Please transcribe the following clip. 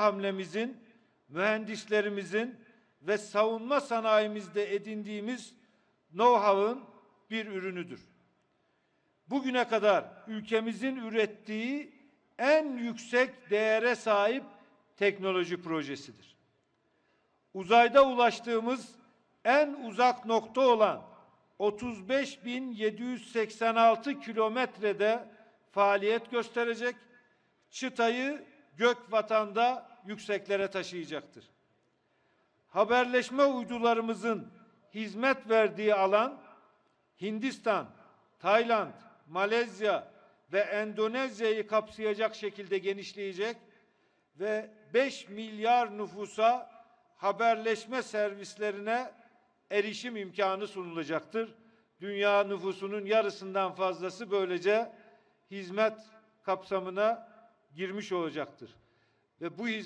hamlemizin, mühendislerimizin ve savunma sanayimizde edindiğimiz know-how'ın bir ürünüdür. Bugüne kadar ülkemizin ürettiği en yüksek değere sahip teknoloji projesidir. Uzayda ulaştığımız en uzak nokta olan 35.786 kilometrede faaliyet gösterecek, çıtayı gök vatanda yükseklere taşıyacaktır. Haberleşme uydularımızın hizmet verdiği alan Hindistan, Tayland, Malezya ve Endonezya'yı kapsayacak şekilde genişleyecek ve 5 milyar nüfusa haberleşme servislerine erişim imkanı sunulacaktır. Dünya nüfusunun yarısından fazlası böylece hizmet kapsamına girmiş olacaktır. Ve bu hizmet